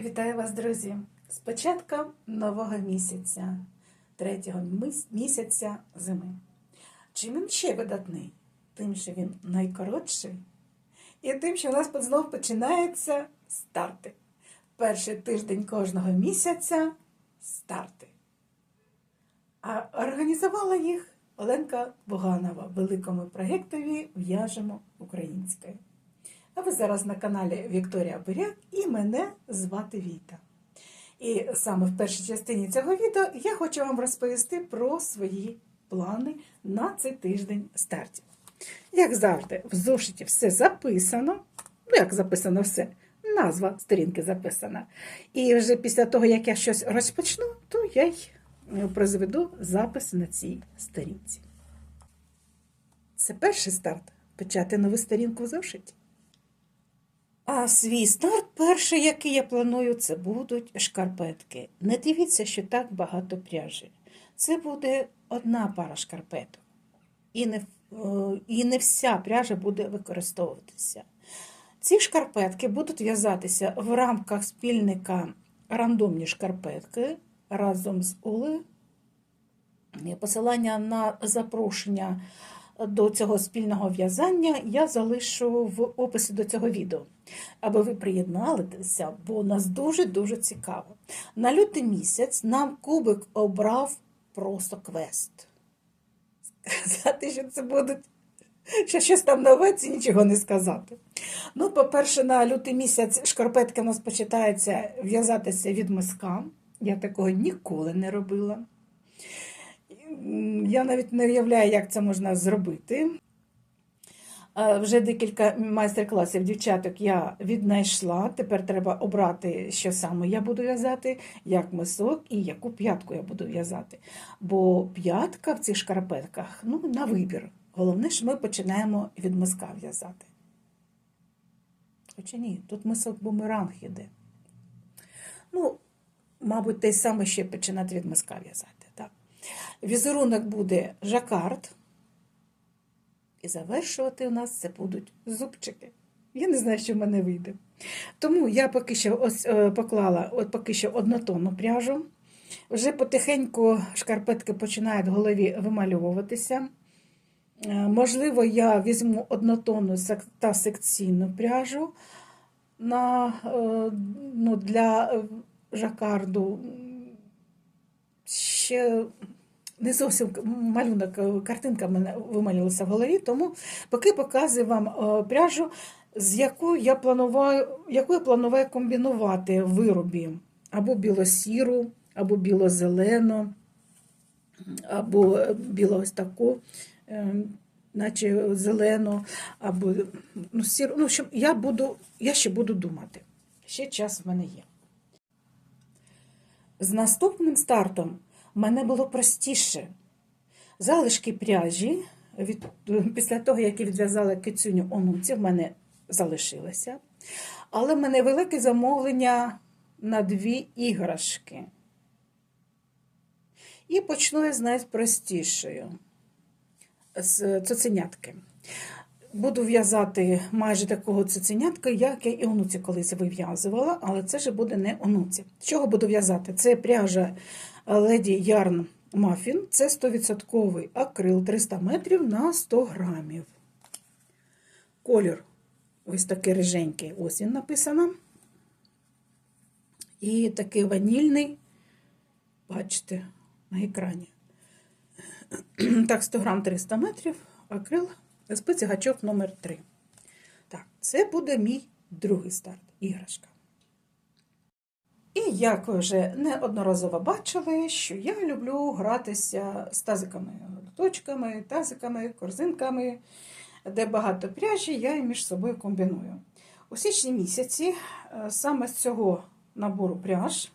Вітаю вас, друзі! З початком нового місяця, третього місяця зими. Чим він ще видатний? Тим, що він найкоротший, і тим, що у нас знов починаються старти. Перший тиждень кожного місяця старти. А організувала їх Оленка Буганова в великому проєктові В'яжемо українською. А ви зараз на каналі Вікторія Буряк і мене звати Віта. І саме в першій частині цього відео я хочу вам розповісти про свої плани на цей тиждень стартів. Як завжди, в зошиті все записано. Ну, як записано все, назва сторінки записана. І вже після того, як я щось розпочну, то я й е, прозведу запис на цій сторінці. Це перший старт почати нову сторінку в зошиті. А свій старт перший, який я планую, це будуть шкарпетки. Не дивіться, що так багато пряжі. Це буде одна пара шкарпеток. І не, е, і не вся пряжа буде використовуватися. Ці шкарпетки будуть в'язатися в рамках спільника рандомні шкарпетки разом з Олею. Посилання на запрошення до цього спільного в'язання я залишу в описі до цього відео, аби ви приєдналися, бо нас дуже-дуже цікаво. На лютий місяць нам кубик обрав просто квест. Сказати, що це будуть. Що щось там нове, це нічого не сказати. Ну, по-перше, на лютий місяць шкарпетки у нас почитається в'язатися від миска. Я такого ніколи не робила. Я навіть не уявляю, як це можна зробити. Е, Вже декілька майстер-класів дівчаток я віднайшла. Тепер треба обрати, що саме я буду в'язати, як мисок і яку п'ятку я буду в'язати. Бо п'ятка в цих шкарпетках ну, на вибір. Головне, що ми починаємо від миска в'язати. Хоча ні, тут мисок бумеранг іде. Ну, мабуть, те саме ще починати від миска в'язати. Візерунок буде жакард. І завершувати у нас це будуть зубчики. Я не знаю, що в мене вийде. Тому я поки що ось е, поклала от поки що однотонну пряжу. Вже потихеньку шкарпетки починають в голові вимальовуватися. Е, Можливо, я візьму однотонну та секційну пряжу на, е, ну, для жакарду. Ще не зовсім малюнок, е, картинка мене вималювалася в голові, тому поки показую вам е, пряжу, з якою я планую, яку я планую комбінувати в виробі або білосіру, або біло-зелену, або біло ось таку, е, наче зелену, або ну, сіру. Ну, общем, я, буду, я ще буду думати. Ще час в мене є. З наступним стартом в мене було простіше. Залишки пряжі від, після того, як я відв'язала кицюню онуці, в мене залишилося. Але в мене велике замовлення на дві іграшки. І почну я з найпростішою з цуценятки. Буду в'язати майже такого цуценятка, як я і онуці колись вив'язувала, але це ж буде не онуці. З чого буду в'язати? Це пряжа Lady Yarn Muffin, це 100% акрил 300 метрів на 100 грамів. Колір ось такий риженький, ось він написано. І такий ванільний, бачите, на екрані. Так, 100 грам 300 метрів, акрил, спиці гачок номер 3. Так, це буде мій другий старт, іграшка. І як ви вже неодноразово бачили, що я люблю гратися з тазиками, точками, тазиками, корзинками, де багато пряжі, я і між собою комбіную. У січні місяці е, саме з цього набору пряж,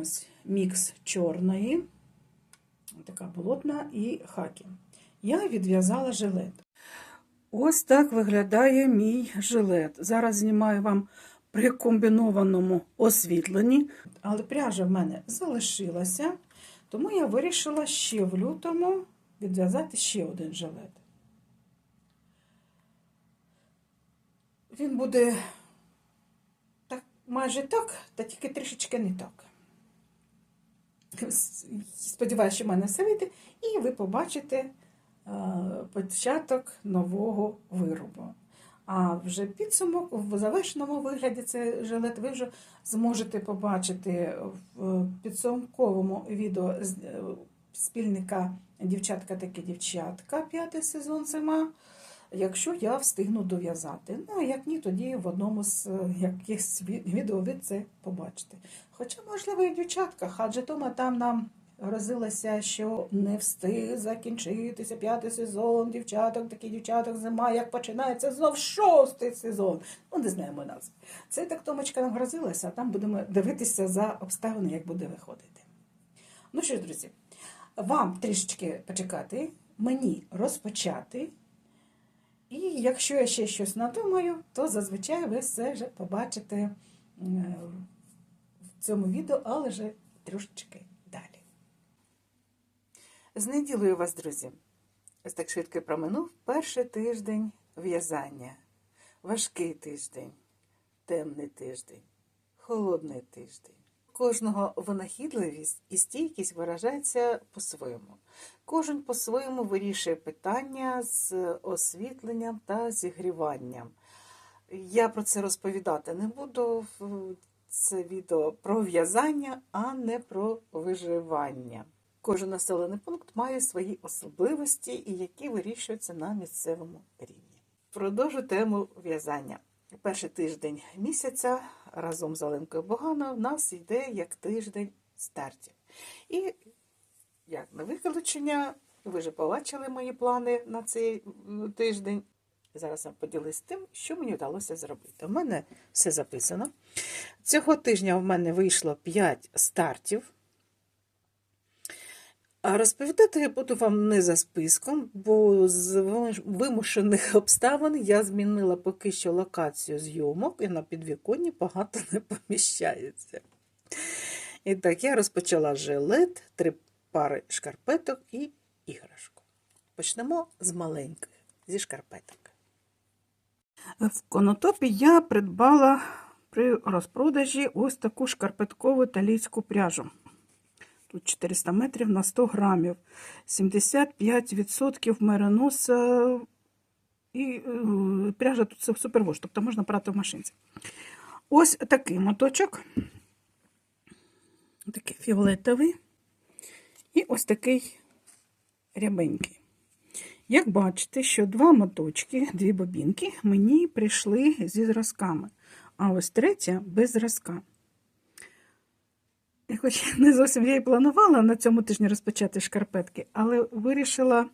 ось мікс чорної, така болотна і хакі. Я відв'язала жилет. Ось так виглядає мій жилет. Зараз знімаю вам при комбінованому освітленні, але пряжа в мене залишилася, тому я вирішила ще в лютому відв'язати ще один жилет. Він буде так майже так, та тільки трішечки не так. Сподіваюся, що в мене все вийде, і ви побачите е, початок нового виробу. А вже підсумок в завершеному вигляді цей жилет ви вже зможете побачити в підсумковому відео е, спільника Дівчатка такі дівчатка, п'ятий сезон зима. Якщо я встигну дов'язати. Ну, як ні, тоді в одному з е, якихось відео ви це побачите. Хоча, можливо, і в дівчатках, адже Тома там нам грозилося, що не встиг закінчитися п'ятий сезон, дівчаток, такі дівчаток, зима, як починається знов шостий сезон. Ну, не знаємо назви. Це так Томочка нам грозилася, а там будемо дивитися за обставини, як буде виходити. Ну що ж, друзі, вам трішечки почекати, мені розпочати. І якщо я ще щось надумаю, то зазвичай ви все вже побачите е, в цьому відео, але вже трошечки далі. З неділею вас, друзі. Ось так швидко проминув перший тиждень в'язання. Важкий тиждень, темний тиждень, холодний тиждень. Кожного винахідливість і стійкість виражається по-своєму. Кожен по-своєму вирішує питання з освітленням та зігріванням. Я про це розповідати не буду. Це відео про в'язання, а не про виживання. Кожен населений пункт має свої особливості, і які вирішуються на місцевому рівні. Продовжу тему в'язання. Перший тиждень місяця разом з Оленкою Боганов в нас йде як тиждень стартів. І як на виключення, ви вже побачили мої плани на цей тиждень. Зараз я поділюсь тим, що мені вдалося зробити. У мене все записано. Цього тижня в мене вийшло 5 стартів. А розповідати я буду вам не за списком, бо з вимушених обставин я змінила поки що локацію зйомок і на підвіконні багато не поміщається. І так, я розпочала жилет, три пари шкарпеток і іграшку. Почнемо з маленьких, зі шкарпеток. В конотопі я придбала при розпродажі ось таку шкарпеткову італійську пряжу. Тут 400 метрів на 100 грамів. 75% мериноса і е, пряжа тут супервош, тобто можна прати в машинці. Ось такий моточок. Такий фіолетовий. І ось такий рябенький. Як бачите, що два моточки, дві бобінки мені прийшли зі зразками, а ось третя без зразка. Хоч не зовсім я і планувала на цьому тижні розпочати шкарпетки, але вирішила,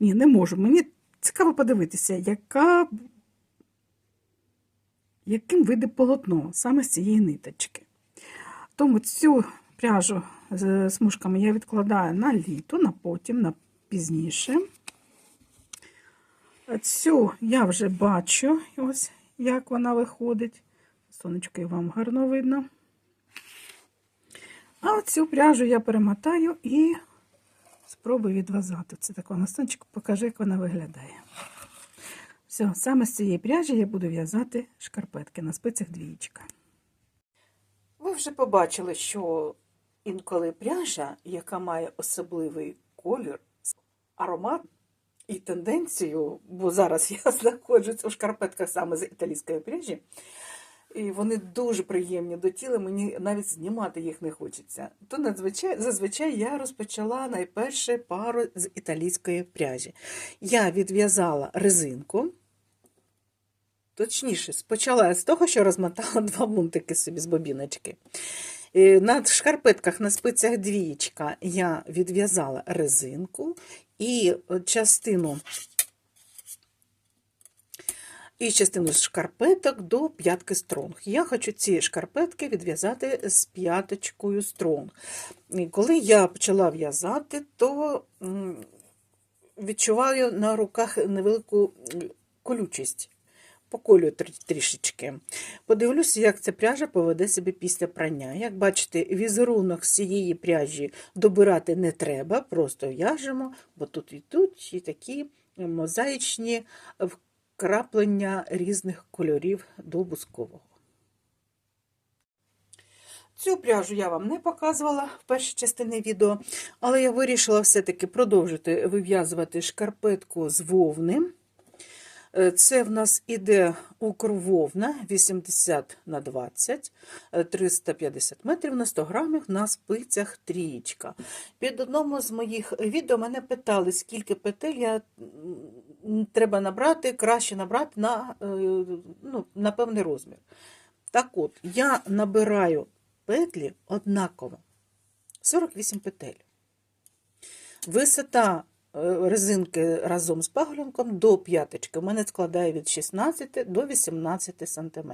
ні, не можу. Мені цікаво подивитися, яка, яким вийде полотно саме з цієї ниточки. Тому цю пряжу з смужками я відкладаю на літо, на потім, на пізніше. Цю я вже бачу, ось як вона виходить. Сонечко і вам гарно видно. А оцю пряжу я перемотаю і спробую відв'язати. Це такого на сонечку покажу, як вона виглядає. Все, саме з цієї пряжі я буду в'язати шкарпетки на спицях двієчка. Ви вже побачили, що інколи пряжа, яка має особливий колір, аромат і тенденцію, бо зараз я знаходжусь у шкарпетках саме з італійської пряжі, і вони дуже приємні до тіла, мені навіть знімати їх не хочеться. То надзвичай, зазвичай я розпочала найперше пару з італійської пряжі. Я відв'язала резинку. Точніше, спочала з того, що розмотала два мунтики собі з бобіночки. На шкарпетках на спицях двієчка я відв'язала резинку і частину і частину з шкарпеток до п'ятки стронг. Я хочу ці шкарпетки відв'язати з п'яточкою стронг. Коли я почала в'язати, то відчуваю на руках невелику колючість. Поколюю трі- трішечки. Подивлюся, як ця пряжа поведе себе після прання. Як бачите, візерунок з цієї пряжі добирати не треба, просто в'яжемо, бо тут і тут і такі мозаїчні вкраплення різних кольорів до бускового. Цю пряжу я вам не показувала в першій частині відео, але я вирішила все-таки продовжити вив'язувати шкарпетку з вовни. Е, Це в нас іде укрвовна 80 на 20, е, 350 метрів на 100 грамів на спицях трієчка. Під одному з моїх відео мене питали, скільки петель я треба набрати, краще набрати на, е, ну, на певний розмір. Так от, я набираю петлі однаково. 48 петель. Висота е, резинки разом з паглюнком до п'яточки у мене складає від 16 до 18 см.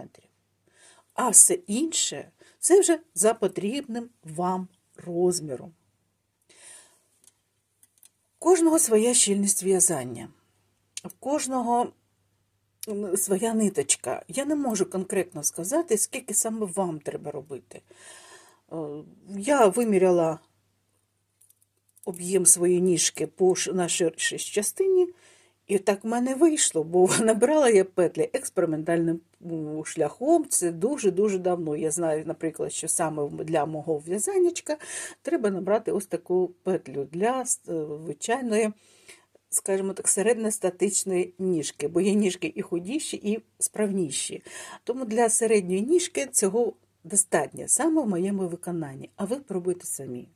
А все інше це вже за потрібним вам розміром. Кожного своя щільність в'язання. В кожного своя ниточка. Я не можу конкретно сказати, скільки саме вам треба робити. Е, Я виміряла об'єм своєї ніжки по ш- на ширшій частині, і так в мене вийшло, бо набирала я петлі експериментальним шляхом. Це дуже-дуже давно. Я знаю, наприклад, що саме для мого в'язаннячка треба набрати ось таку петлю для е, звичайної скажімо так, середньостатичної ніжки, бо є ніжки і худіші, і справніші. Тому для середньої ніжки цього достатньо саме в моєму виконанні, а ви пробуйте самі.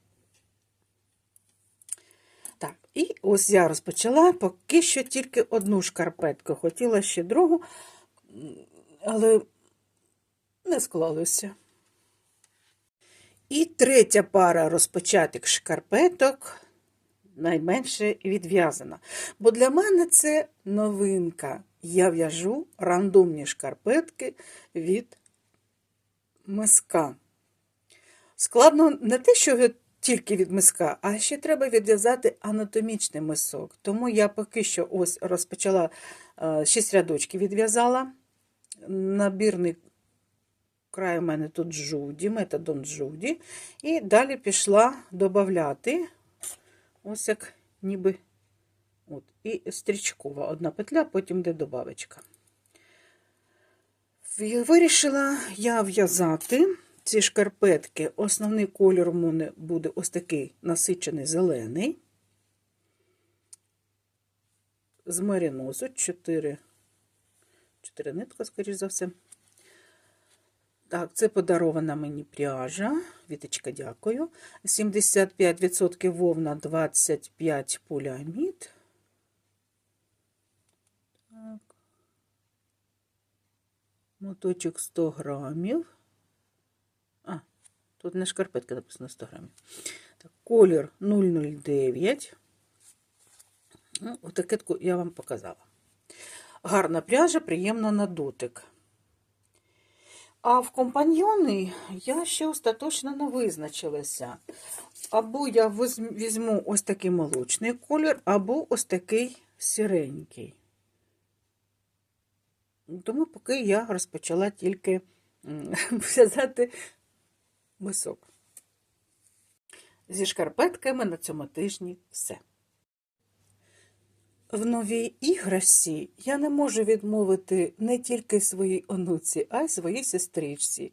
Так, і ось я розпочала поки що тільки одну шкарпетку. Хотіла ще другу, але не склалося. І третя пара розпочатих шкарпеток найменше відв'язана. Бо для мене це новинка. Я в'яжу рандомні шкарпетки від миска. Складно не те, що від- тільки від миска, а ще треба відв'язати анатомічний мисок. Тому я поки що ось розпочала 6 рядочків відв'язала. Набірний край у мене тут жуді, методом жуді. І далі пішла додати ось як ніби от, і стрічкова одна петля, потім йде добавочка. Вирішила я в'язати ці шкарпетки. Основний кольор у мене буде ось такий насичений зелений. З меринозу 4, 4 нитка, скоріш за все. Так, це подарована мені пряжа. Віточка, дякую. 75% вовна, 25 поліамід. Так. Моточок 100 грамів. Тут не шкарпетка написано 100 грамів. Так, колір 009. Ну, Отакетку я вам показала. Гарна пряжа, приємна на дотик. А в компаньйони я ще остаточно не визначилася. Або я візьму ось такий молочний колір, або ось такий сіренький. Тому поки я розпочала тільки м, в'язати мисок. Зі шкарпетками на цьому тижні все. В новій іграшці я не можу відмовити не тільки своїй онуці, а й своїй сестричці,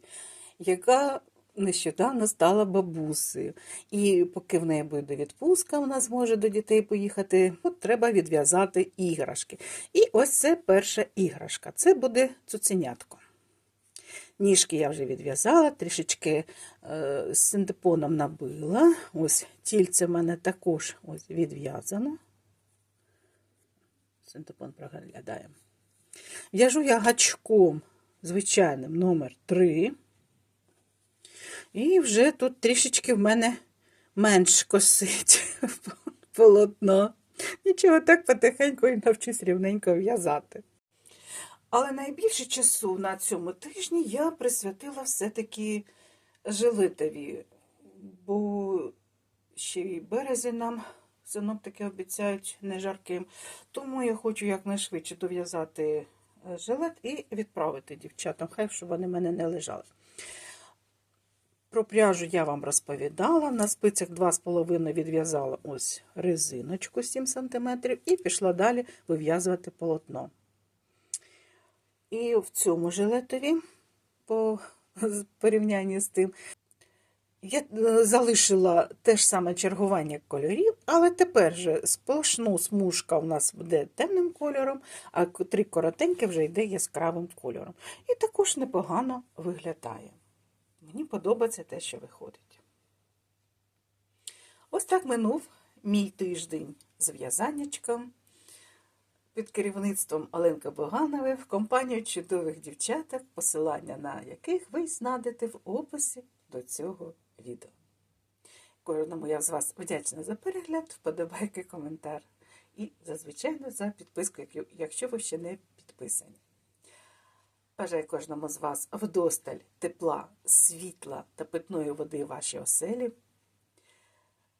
яка нещодавно стала бабусею. І поки в неї буде відпустка, вона зможе до дітей поїхати, от треба відв'язати іграшки. І ось це перша іграшка. Це буде цуценятко. Ніжки я вже відв'язала, трішечки е, з синтепоном набила. Ось тільце в мене також ось відв'язано. Синтепон проглядає. В'яжу я гачком звичайним номер 3. І вже тут трішечки в мене менш косить полотно. Нічого, так потихеньку і навчусь рівненько в'язати. Але найбільше часу на цьому тижні я присвятила все-таки жилетові, бо ще й березень нам синоптики обіцяють не жарким. Тому я хочу якнайшвидше дов'язати е, жилет і відправити дівчатам, хай щоб вони мене не лежали. Про пряжу я вам розповідала. На спицях 2,5 відв'язала ось резиночку 7 см і пішла далі вив'язувати полотно. І в цьому жилетові, по порівнянні з тим, Я е, залишила те ж саме чергування кольорів, але тепер же сплошну смужка у нас буде темним кольором, а три коротенькі вже йде яскравим кольором. І також непогано виглядає. Мені подобається те, що виходить. Ось так минув мій тиждень з в'язаннячком під керівництвом Оленки Боганової в компанію чудових дівчаток, посилання на яких ви знайдете в описі до цього відео. Кожному я з вас вдячна за перегляд, вподобайки, коментар і, зазвичай, за підписку, якщо ви ще не підписані. Бажаю кожному з вас вдосталь тепла, світла та питної води вашій оселі,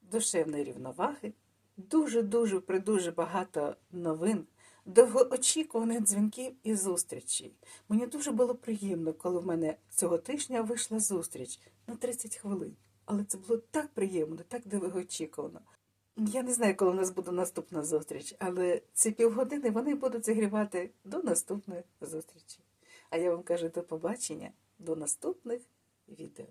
душевної рівноваги, дуже-дуже придуже багато новин, довгоочікуваних дзвінків і зустрічей. Мені дуже було приємно, коли в мене цього тижня вийшла зустріч на 30 хвилин. Але це було так приємно, так довгоочікувано. Я не знаю, коли у нас буде наступна зустріч, але ці півгодини вони будуть зігрівати до наступної зустрічі. А я вам кажу до побачення, до наступних відео.